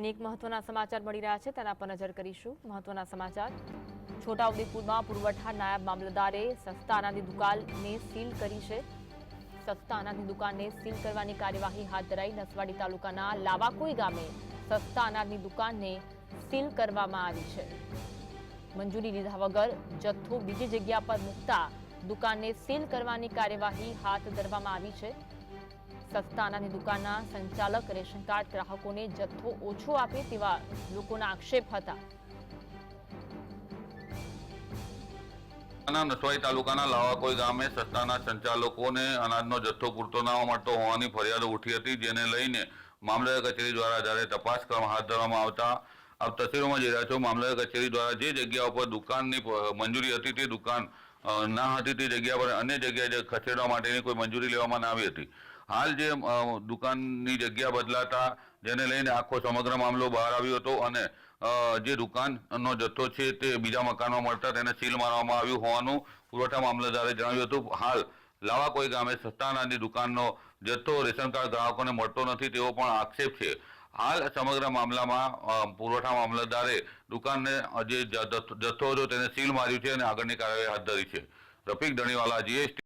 અને એક મહત્વના સમાચાર મળી રહ્યા છે. તેના પર નજર કરીશું. મહત્વના સમાચાર. છોટાઉદેપુરમાં પુરવઠા નાયબ મામલતદારે સસ્તા અનાજની દુકાનને સીલ કરી છે. સસ્તા અનાજની દુકાનને સીલ કરવાની કાર્યવાહી હાથ ધરાઈ નસવાડી તાલુકાના લાવાકોઈ ગામે સસ્તા અનાજની દુકાનને સીલ કરવામાં આવી છે. મંજૂરી લીધા વગર જથ્થો બીજી જગ્યા પર મૂકતા દુકાનને સીલ કરવાની કાર્યવાહી હાથ ધરવામાં આવી છે. સસ્તા અનાજની દુકાનના સંચાલક, રેશન ગ્રાહકોને જથ્થો ઓછો આપે તેવા લોકોના આક્ષેપ હતા. નસવાઈ તાલુકાના લાવાકોઈ ગામે સસ્તાના સંચાલકોને અનાજનો જથ્થો પૂરતો ના મળતો હોવાની ફરિયાદો ઉઠી હતી, જેને લઈને મામલતદાર કચેરી દ્વારા જ્યારે તપાસ હાથ ધરવામાં આવતા, આપ તસવીરોમાં જોઈ રહ્યા છો, મામલતદાર કચેરી દ્વારા જે જગ્યા ઉપર દુકાનની મંજૂરી હતી તે દુકાન ના હતી તે જગ્યા પર અન્ય જગ્યાએ ખસેડવા માટેની કોઈ મંજૂરી લેવામાં ના આવી હતી. હાલ જે દુકાનની જગ્યા બદલાતા, જેને લઈને આખો સમગ્ર મામલો બહાર આવ્યો હતો અને જે દુકાનનો જથ્થો છે તે બીજા મકાનમાં મળતા તેને સીલ મારવામાં આવ્યું હોવાનું પુરવઠા મામલતદારે જણાવ્યું હતું. હાલ લાવા કોઈ ગામે સસ્તાનાની દુકાનનો જથ્થો રેશન કાર્ડ ગ્રાહકોને મળતો નથી તેવો પણ આક્ષેપ છે. હાલ સમગ્ર મામલામાં પુરવઠા મામલતદારે દુકાનને જે જથ્થો હતો તેને સીલ માર્યું છે અને આગળની કાર્યવાહી હાથ ધરી છે. રફીક ધણીવાલા, જીએસટી